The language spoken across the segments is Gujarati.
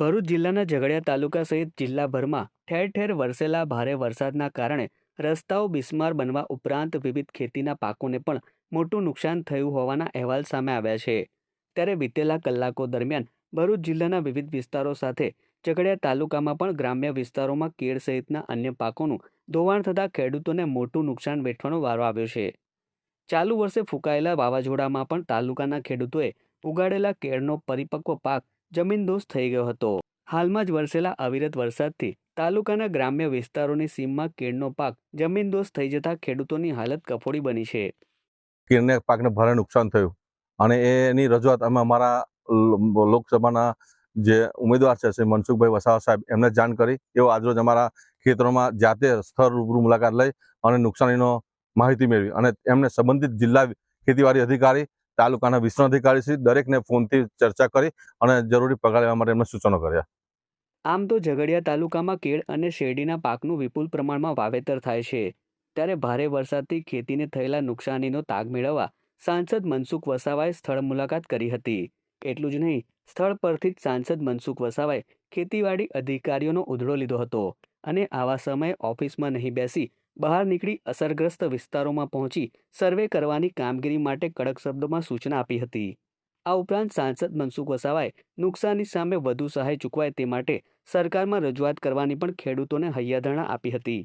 ભરૂચ જિલ્લાના ઝઘડિયા તાલુકા સહિત જિલ્લાભરમાં ઠેર ઠેર વરસેલા ભારે વરસાદના કારણે રસ્તાઓ બિસ્માર બનવા ઉપરાંત વિવિધ ખેતીના પાકોને પણ મોટું નુકસાન થયું હોવાના અહેવાલ સામે આવ્યા છે. ત્યારે વીતેલા કલાકો દરમિયાન ભરૂચ જિલ્લાના વિવિધ વિસ્તારો સાથે ઝઘડિયા તાલુકામાં પણ ગ્રામ્ય વિસ્તારોમાં કેળ સહિતના અન્ય પાકોનું ધોવાણ થતાં ખેડૂતોને મોટું નુકસાન વેઠવાનો વારો આવ્યો છે. ચાલુ વર્ષે ફૂંકાયેલા વાવાઝોડામાં પણ તાલુકાના ખેડૂતોએ ઉગાડેલા કેળનો પરિપક્વ પાક જમીનદોસ્ત થઈ ગયો હતો. હાલમાં જ વરસેલા અવિરત વરસાદથી તાલુકાના ગ્રામ્ય વિસ્તારોની સીમમાં કેળનો પાક જમીનદોસ્ત થઈ જતા ખેડૂતોની હાલત કફોડી બની છે. કેળને પાકને ભારે નુકસાન થયું અને એની રજૂઆત અમે અમારા લોકસભાના જે ઉમેદવાર છે શ્રી મનસુખભાઈ વસાવા સાહેબ, એમને જાણ કરી. એવો આજરોજ અમારા ખેતરોમાં જાતે સ્થળ રૂબરૂ મુલાકાત લઈ અને નુકસાનીનો માહિતી મેળવી અને એમને સંબંધિત જિલ્લા ખેતીવાડી અધિકારી તાલુકાના વિસ્તરણ અધિકારી શ્રી દરેકને ફોનથી ચર્ચા કરી અને જરૂરી પગાર લેવા માટે એમને સૂચનો કર્યા. આમ તો ઝઘડિયા તાલુકામાં કેળ અને શેરડીના પાકનું વિપુલ પ્રમાણમાં વાવેતર થાય છે. ત્યારે ભારે વરસાદથી ખેતીને થયેલા નુકસાનીનો તાગ મેળવવા સાંસદ મનસુખ વસાવાએ સ્થળ મુલાકાત કરી હતી. એટલું જ નહીં, સ્થળ પરથી જ સાંસદ મનસુખ વસાવાએ ખેતીવાડી અધિકારીઓનો ઉધડો લીધો હતો. અને આવા સમયે ઓફિસમાં નહીં બેસી, બહાર નીકળી અસરગ્રસ્ત વિસ્તારોમાં પહોંચી સર્વે કરવાની કામગીરી માટે કડક શબ્દોમાં સૂચના આપી હતી. આ ઉપરાંત સાંસદ મનસુખ વસાવાએ નુકસાની સામે વધુ સહાય ચૂકવાય તે માટે સરકારમાં રજૂઆત કરવાની પણ ખેડૂતોને હૈયાધારણા આપી હતી.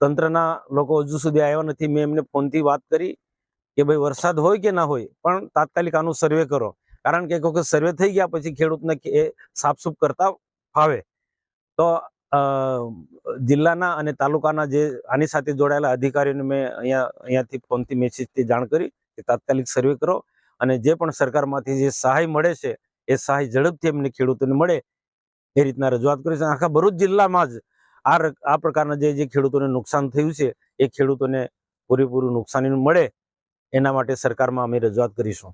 તંત્રના લોકો હજુ સુધી આવ્યા નથી. મેં એમને ફોનથી વાત કરી કે ભાઈ વરસાદ હોય કે ના હોય, પણ તાત્કાલિક આનું સર્વે કરો. કારણ કે એક સર્વે થઈ ગયા પછી ખેડૂતને સાફસૂફ કરતા ફાવે. તો જિલ્લાના અને તાલુકાના જે આની સાથે જોડાયેલા અધિકારીઓને મેં અહીંયા, અહીંયાથી ફોનથી મેસેજથી જાણ કરી કે તાત્કાલિક સર્વે કરો અને જે પણ સરકારમાંથી જે સહાય મળે છે, એ સહાય ઝડપથી એમને ખેડૂતોને મળે એ રીતના રજૂઆત કરી છે. આખા ભરૂચ જિલ્લામાં જ આ આ પ્રકારના જે જે ખેડૂતોને નુકસાન થયું છે, એ ખેડૂતોને પૂરેપૂરું નુકસાની મળે એના માટે સરકારમાં અમે રજૂઆત કરીશું.